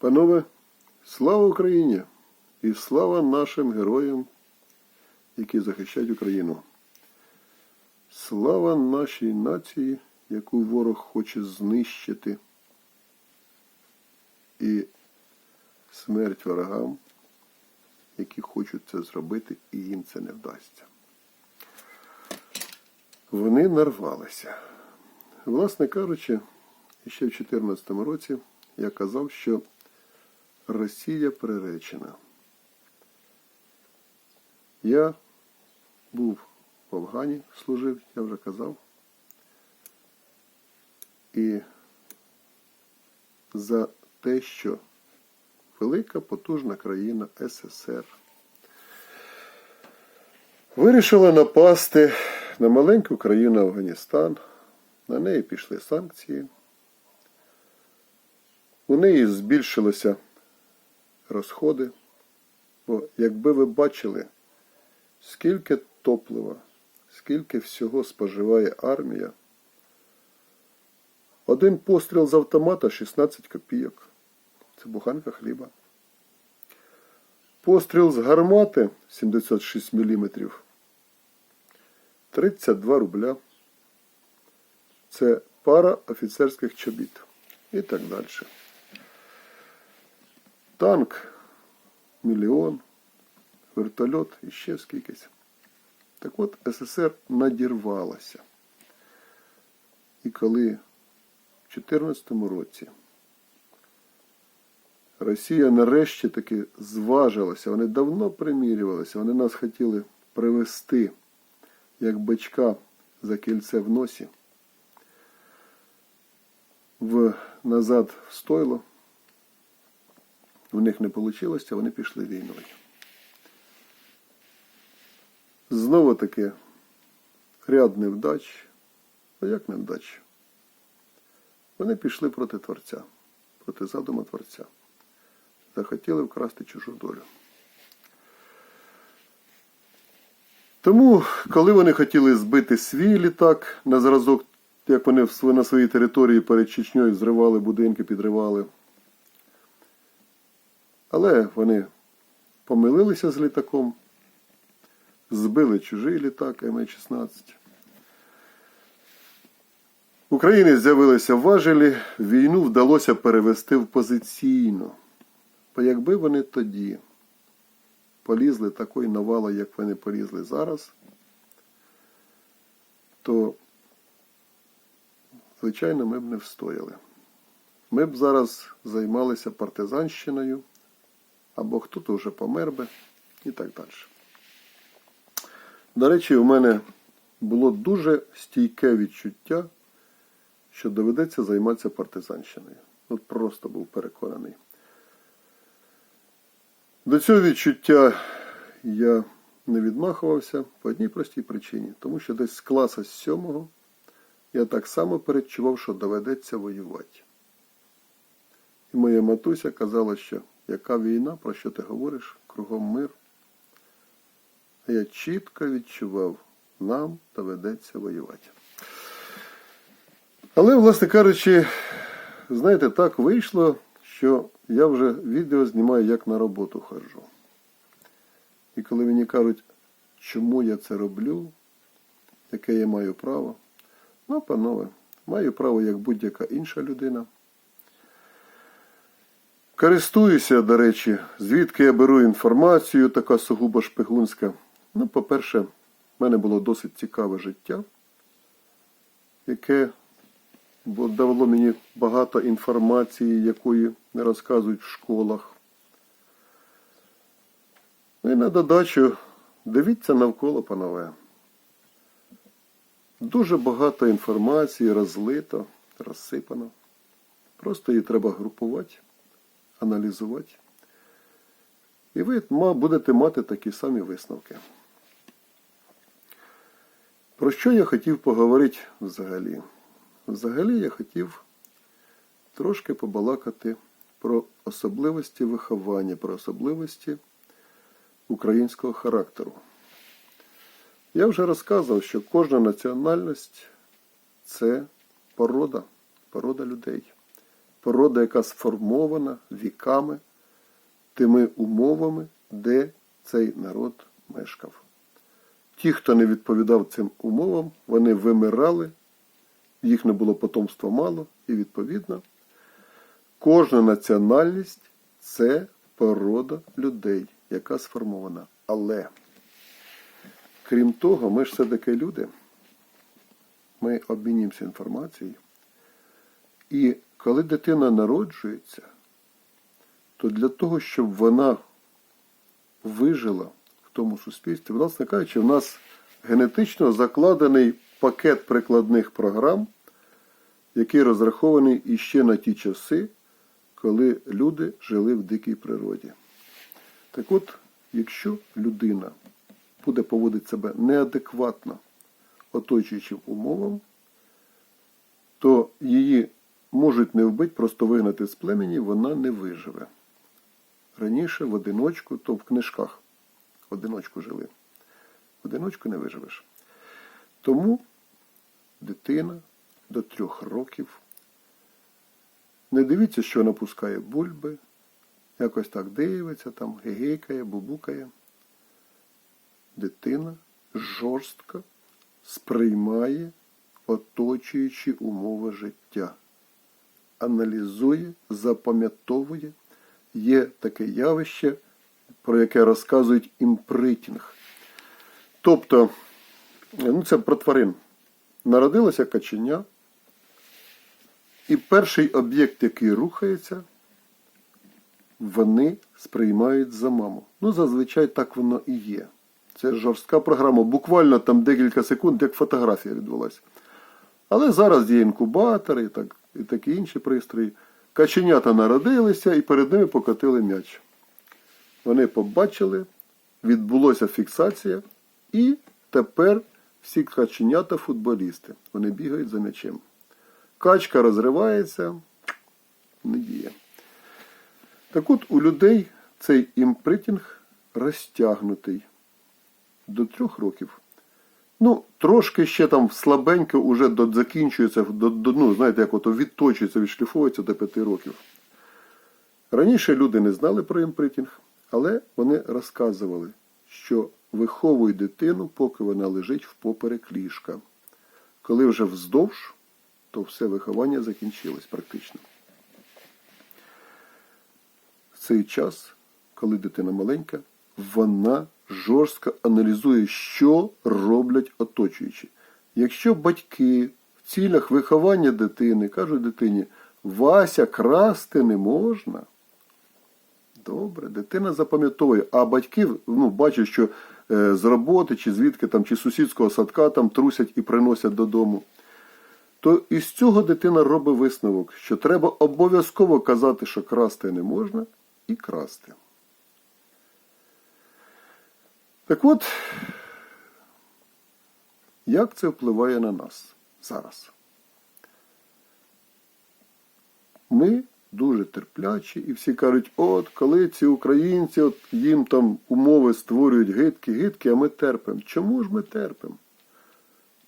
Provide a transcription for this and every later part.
Панове, слава Україні і слава нашим героям, які захищають Україну. Слава нашій нації, яку ворог хоче знищити. І смерть ворогам, які хочуть це зробити, і їм це не вдасться. Вони нарвалися. Власне кажучи, ще в 2014 році я казав, що Росія приречена. Я був в Афгані, служив, я вже казав. І за те, що велика потужна країна СССР вирішила напасти на маленьку країну Афганістан. На неї пішли санкції. У неї збільшилися розходи. Бо якби ви бачили, скільки топлива, скільки всього споживає армія, один постріл з автомата 16 копійок. Це буханка хліба. Постріл з гармати 76 мм 32 рубля. Це пара офіцерських чобіт. І так далі. Танк мільйон, вертольот і ще скількись. Так от СССР надірвалася. І коли в 2014 році Росія нарешті таки зважилася, вони давно примірювалися, вони нас хотіли привести як бичка за кільце в носі в, назад в стойло. У них не вийшло, вони пішли війною. Знову таки ряд невдач. А як невдач? Вони пішли проти Творця, проти задуму Творця. Захотіли вкрасти чужу долю. Тому, коли вони хотіли збити свій літак на зразок, як вони на своїй території перед Чечньою зривали будинки, підривали. Але вони помилилися з літаком, збили чужий літак М-16. В Україні з'явилися важелі, війну вдалося перевести в позиційну. Бо якби вони тоді полізли такої навали, як вони полізли зараз, то, звичайно, ми б не встояли. Ми б зараз займалися партизанщиною, або хто-то вже помер би і так далі. До речі, у мене було дуже стійке відчуття, що доведеться займатися партизанщиною. От просто був переконаний. До цього відчуття я не відмахувався по одній простій причині, тому що десь з класа сьомого я так само передчував, що доведеться воювати. І моя матуся казала, що яка війна, про що ти говориш, кругом мир. А я чітко відчував, нам доведеться воювати. Але, власне кажучи, знаєте, так вийшло, що я вже відео знімаю, як на роботу ходжу. І коли мені кажуть, чому я це роблю, яке я маю право, ну, панове, маю право як будь-яка інша людина. Користуюся, до речі, звідки я беру інформацію, така сугубо шпигунська. Ну, по-перше, в мене було досить цікаве життя, яке давало мені багато інформації, якої не розказують в школах. Ну і на додачу дивіться навколо, панове. Дуже багато інформації розлито, розсипано. Просто її треба групувати, аналізувати. І ви будете мати такі самі висновки. Про що я хотів поговорити взагалі? Взагалі я хотів трошки побалакати про особливості виховання, про особливості українського характеру. Я вже розказував, що кожна національність це порода, порода людей. Порода, яка сформована віками тими умовами, де цей народ мешкав. Ті, хто не відповідав цим умовам, вони вимирали, їх не було потомства мало, і відповідно кожна національність це порода людей, яка сформована. Але, крім того, ми ж все-таки люди, ми обмінюємося інформацією. І коли дитина народжується, то для того, щоб вона вижила в тому суспільстві, власне кажучи, в нас генетично закладений пакет прикладних програм, який розрахований іще на ті часи, коли люди жили в дикій природі. Так от, якщо людина буде поводити себе неадекватно оточуючим умовам, то її можуть не вбити, просто вигнати з племені, вона не виживе. Раніше в одиночку, то в книжках в одиночку жили. В одиночку не виживеш. Тому дитина до трьох років не дивіться, що вона пускає бульби, якось так дивиться, там гигикає, бубукає. Дитина жорстко сприймає оточуючі умови життя, аналізує, запам'ятовує. Є таке явище, про яке розказують імпритінг. Тобто, ну це про тварин. Народилося каченя, і перший об'єкт, який рухається, вони сприймають за маму. Ну, зазвичай так воно і є. Це жорстка програма. Буквально там декілька секунд, як фотографія відбулася. Але зараз є інкубатори і, так, і такі інші пристрої. Каченята народилися і перед ними покотили м'яч. Вони побачили, відбулася фіксація, і тепер всі каченята футболісти. Вони бігають за м'ячем. Качка розривається, не діє. Так от у людей цей імпритінг розтягнутий до трьох років. Ну, трошки ще там слабенько уже закінчується, до, до, ну, знаєте, як ото відточується, відшліфовується до п'яти років. Раніше люди не знали про імпритінг, але вони розказували, що виховуй дитину, поки вона лежить в поперек ліжка. Коли вже вздовж, то все виховання закінчилось практично. В цей час, коли дитина маленька, вона жорстко аналізує, що роблять оточуючі. Якщо батьки в цілях виховання дитини кажуть дитині, Вася красти не можна. Добре, дитина запам'ятовує, а батьки ну, бачать, що е, з роботи, чи звідки там, чи сусідського садка там трусять і приносять додому. То із цього дитина робить висновок, що треба обов'язково казати, що красти не можна, і красти. Так от, як це впливає на нас зараз? Ми дуже терплячі, і всі кажуть, от коли ці українці, от їм там умови створюють гидкі, гидкі, а ми терпимо. Чому ж ми терпимо?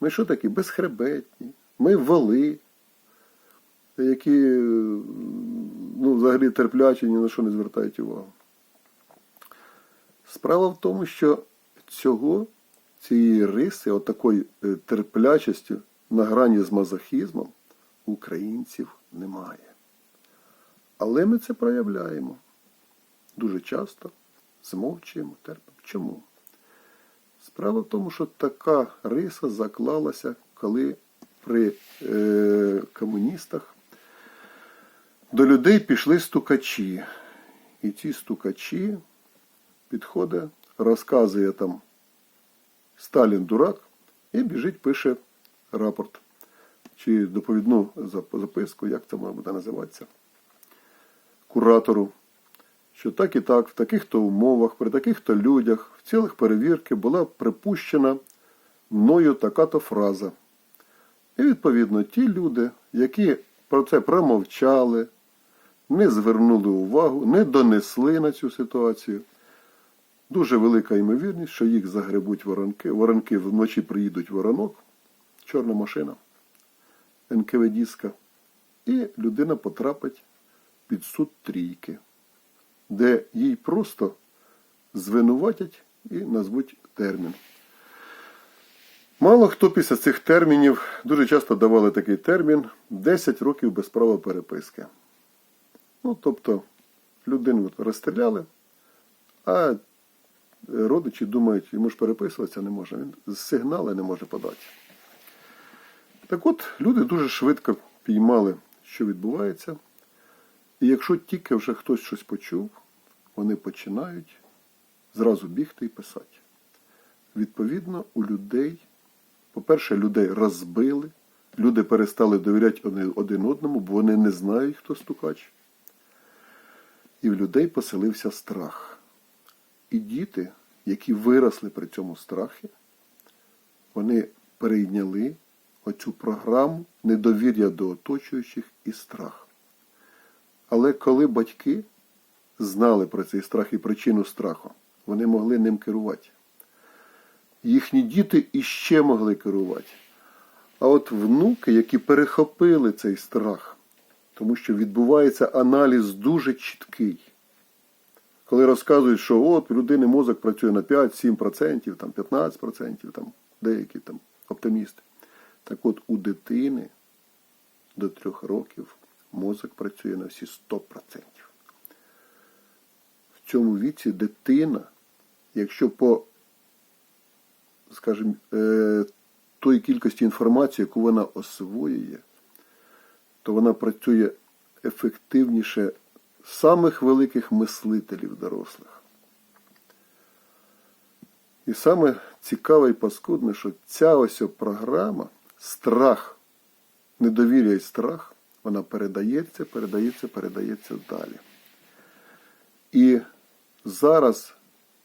Ми що такі? Безхребетні, ми вали, які ну, взагалі терплячі, ні на що не звертають увагу. Справа в тому, що цього, цієї риси, отакої е, терплячості на грані з мазохізмом, українців немає. Але ми це проявляємо. Дуже часто змовчуємо, терпимо. Чому? Справа в тому, що така риса заклалася, коли при е, комуністах до людей пішли стукачі. І ці стукачі підходить, розказує там Сталін дурак і біжить, пише рапорт чи доповідну записку, як це буде називатися, куратору, що так і так, в таких-то умовах, при таких-то людях, в цілих перевірки була припущена мною така-то фраза. І, відповідно, ті люди, які про це промовчали, не звернули увагу, не донесли на цю ситуацію. Дуже велика ймовірність, що їх загребуть воронки. Воронки вночі приїдуть воронок, чорна машина, НКВДська, і людина потрапить під суд трійки, де їй просто звинуватять і назвуть термін. Мало хто після цих термінів дуже часто давали такий термін 10 років без права переписки. Ну, тобто, людину розстріляли, а родичі думають, йому ж переписуватися не може. Він сигнали не може подати. Так от, люди дуже швидко піймали, що відбувається. І якщо тільки вже хтось щось почув, вони починають зразу бігти і писати. Відповідно, у людей, по-перше, людей розбили, люди перестали довіряти один одному, бо вони не знають, хто стукач. І в людей поселився страх. І діти, які виросли при цьому страхі, вони перейняли оцю програму недовір'я до оточуючих і страх. Але коли батьки знали про цей страх і причину страху, вони могли ним керувати. Їхні діти іще могли керувати. А от внуки, які перехопили цей страх, тому що відбувається аналіз дуже чіткий. Коли розказують, що от у людини мозок працює на 5-7%, там 15%, там деякі там оптимісти. Так от у дитини до трьох років мозок працює на всі 100%. В цьому віці дитина, якщо по, скажімо, е, тої кількості інформації, яку вона освоює, то вона працює ефективніше самих великих мислителів дорослих. І саме цікаве і паскудне, що ця ось програма, страх, недовір'я і страх, вона передається, передається, передається далі. І зараз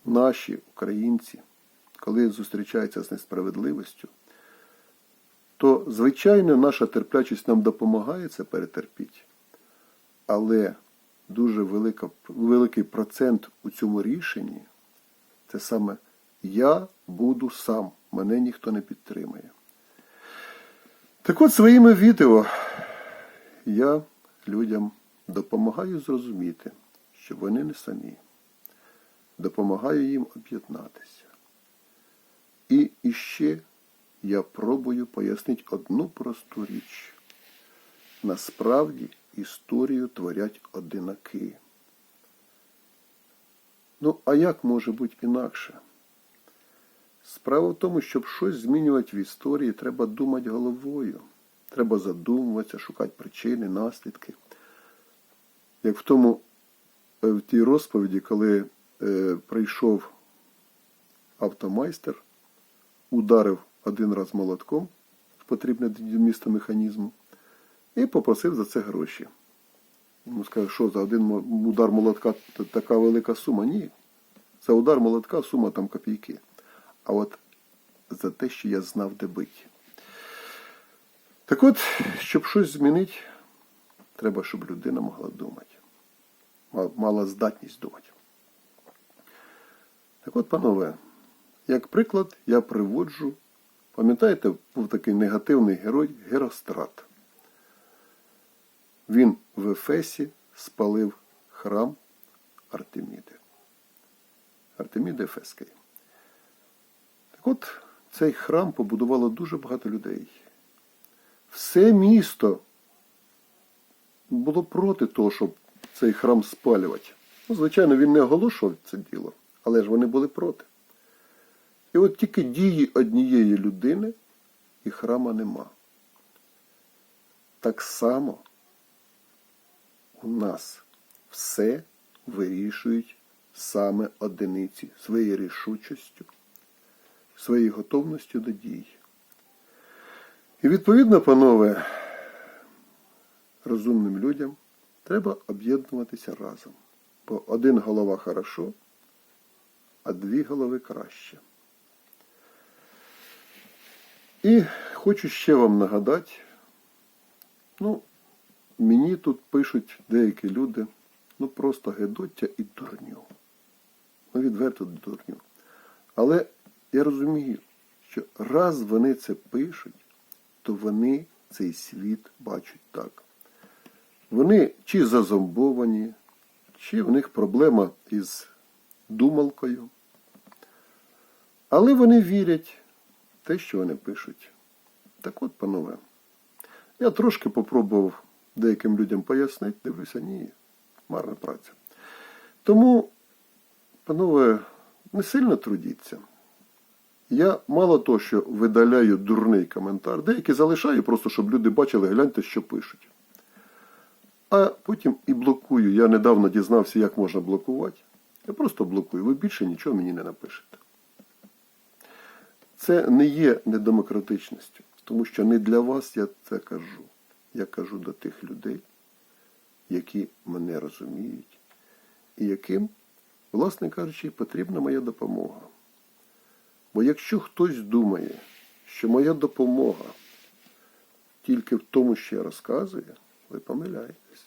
наші українці, коли зустрічаються з несправедливістю, то, звичайно, наша терплячість нам допомагає це перетерпіти. Але дуже велика, великий процент у цьому рішенні це саме я буду сам, мене ніхто не підтримує. Так от своїми відео я людям допомагаю зрозуміти, що вони не самі. Допомагаю їм об'єднатися. І іще я пробую пояснити одну просту річ. Насправді історію творять одинаки. Ну, а як може бути інакше? Справа в тому, щоб щось змінювати в історії, треба думати головою. Треба задумуватися, шукати причини, наслідки. Як в тому, е, в тій розповіді, коли е, прийшов автомайстер, ударив один раз молотком в потрібне для міста механізму і попросив за це гроші. Йому сказав, що за один удар молотка така велика сума. Ні. За удар молотка сума там копійки. А от за те, що я знав, де бить. Так от, щоб щось змінити, треба, щоб людина могла думати. Мала здатність думати. Так от, панове, як приклад, я приводжу, пам'ятаєте, був такий негативний герой Герострат. Він в Ефесі спалив храм Артеміди. Артеміди Ефеської. Так от, цей храм побудувало дуже багато людей. Все місто було проти того, щоб цей храм спалювати. Ну, звичайно, він не оголошував це діло, але ж вони були проти. І от тільки дії однієї людини і храма нема. Так само нас все вирішують саме одиниці своєю рішучістю, своєю готовністю до дій. І відповідно, панове, розумним людям треба об'єднуватися разом. Бо один голова хорошо, а дві голови краще. І хочу ще вам нагадати, ну, мені тут пишуть деякі люди, ну просто гедоття і дурню. Ну, відверто дурню. Але я розумію, що раз вони це пишуть, то вони цей світ бачать так. Вони чи зазомбовані, чи в них проблема із думалкою. Але вони вірять те, що вони пишуть. Так от, панове, я трошки попробував деяким людям пояснити, дивлюся, ні, марна праця. Тому, панове, не сильно трудіться. Я мало того, що видаляю дурний коментар, деякі залишаю, просто щоб люди бачили, гляньте, що пишуть. А потім і блокую. Я недавно дізнався, як можна блокувати. Я просто блокую. Ви більше нічого мені не напишете. Це не є недемократичністю, тому що не для вас я це кажу. Я кажу до тих людей, які мене розуміють, і яким, власне кажучи, потрібна моя допомога. Бо якщо хтось думає, що моя допомога тільки в тому, що я розказую, ви помиляєтесь.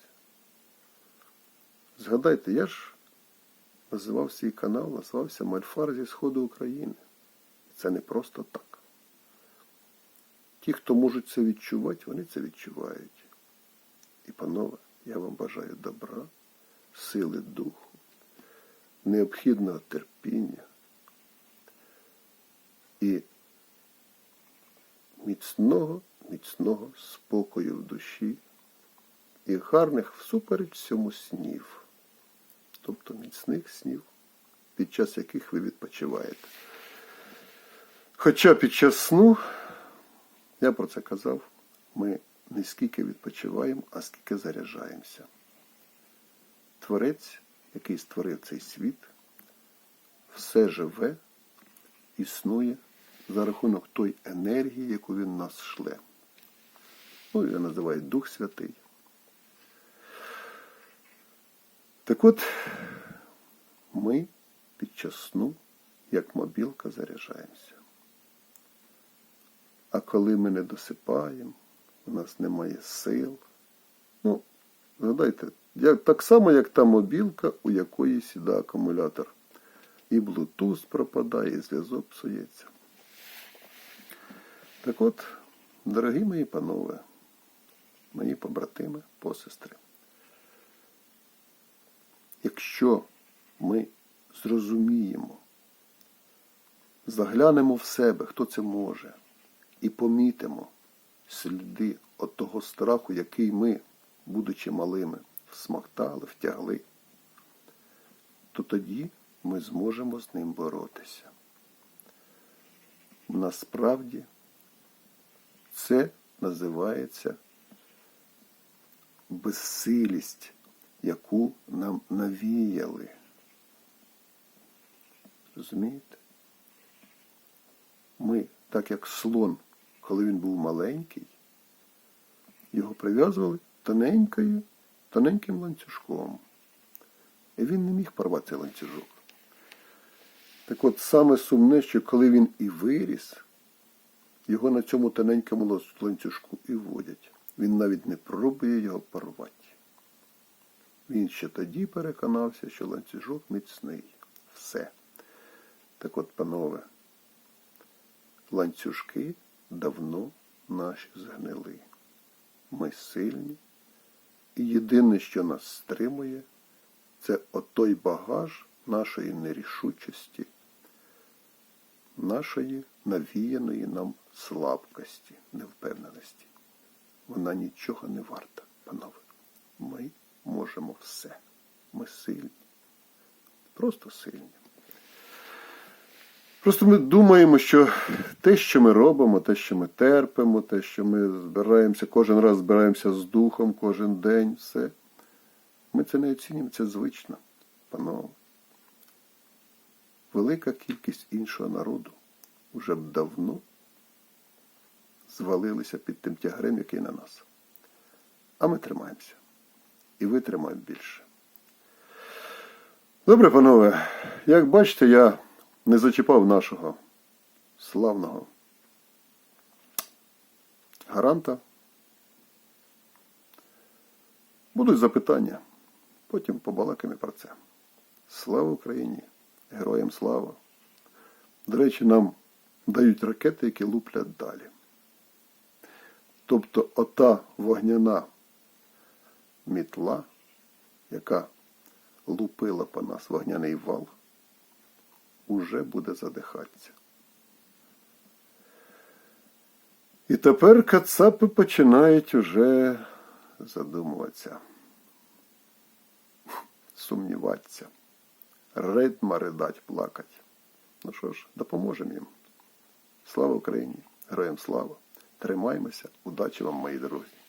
Згадайте, я ж називав свій канал, називався Мальфар зі Сходу України. І це не просто так. Ті, хто можуть це відчувати, вони це відчувають. І, панове, я вам бажаю добра, сили духу, необхідного терпіння і міцного, міцного спокою в душі і гарних всупереч всьому снів, тобто міцних снів, під час яких ви відпочиваєте. Хоча під час сну, я про це казав, ми не скільки відпочиваємо, а скільки заряджаємося. Творець, який створив цей світ, все живе, існує за рахунок той енергії, яку він нас шле. Ну, його називають Дух Святий. Так от, ми під час сну, як мобілка, заряджаємося. А коли ми не досипаємо, у нас немає сил. Ну, згадайте, як, так само, як та мобілка, у якої сідає акумулятор. І Bluetooth пропадає, і зв'язок псується. Так от, дорогі мої панове, мої побратими, посестри, якщо ми зрозуміємо, заглянемо в себе, хто це може, і помітимо сліди от того страху, який ми, будучи малими, всмоктали, втягли, то тоді ми зможемо з ним боротися. Насправді це називається безсилість, яку нам навіяли. Розумієте? Ми, так як слон, коли він був маленький, його прив'язували тоненькою, тоненьким ланцюжком. І він не міг порвати цей ланцюжок. Так от саме сумне, що коли він і виріс, його на цьому тоненькому ланцюжку і водять. Він навіть не пробує його порвати. Він ще тоді переконався, що ланцюжок міцний. Все. Так от, панове, ланцюжки давно наші згнили. Ми сильні. І єдине, що нас стримує, це отой багаж нашої нерішучості, нашої навіяної нам слабкості, невпевненості. Вона нічого не варта, панове. Ми можемо все. Ми сильні. Просто сильні. Просто ми думаємо, що те, що ми робимо, те, що ми терпимо, те, що ми збираємося, кожен раз збираємося з духом, кожен день, все. Ми це не оцінюємо, це звично, панове. Велика кількість іншого народу вже б давно звалилися під тим тягарем, який на нас. А ми тримаємося. І ви тримаємо більше. Добре, панове, як бачите, я не зачіпав нашого славного гаранта. Будуть запитання. Потім побалакаємо про це. Слава Україні! Героям слава! До речі, нам дають ракети, які луплять далі. Тобто ота вогняна мітла, яка лупила по нас вогняний вал, уже буде задихатися. І тепер кацапи починають уже задумуватися, сумніватися, ритма ридать, плакать. Ну що ж, допоможемо їм. Слава Україні! Героям слава! Тримаймося! Удачі вам, мої друзі!